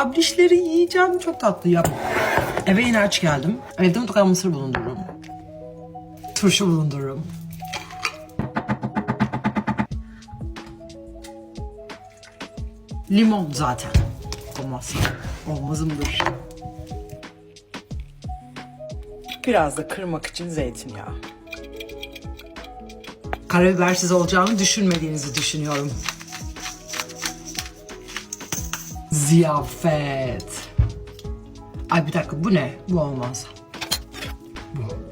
abrişleri yiyeceğim. Çok tatlı ya. Eve yine aç geldim. Evde mutlaka mısır bulundururum. Turşu bulundururum. Limon zaten. Olmazsa olmazımdır. Biraz da kırmak için zeytinyağı. Karabibersiz olacağını düşünmediğinizi düşünüyorum. Ziyafet. Ay bir dakika bu ne? Bu olmaz. Bu.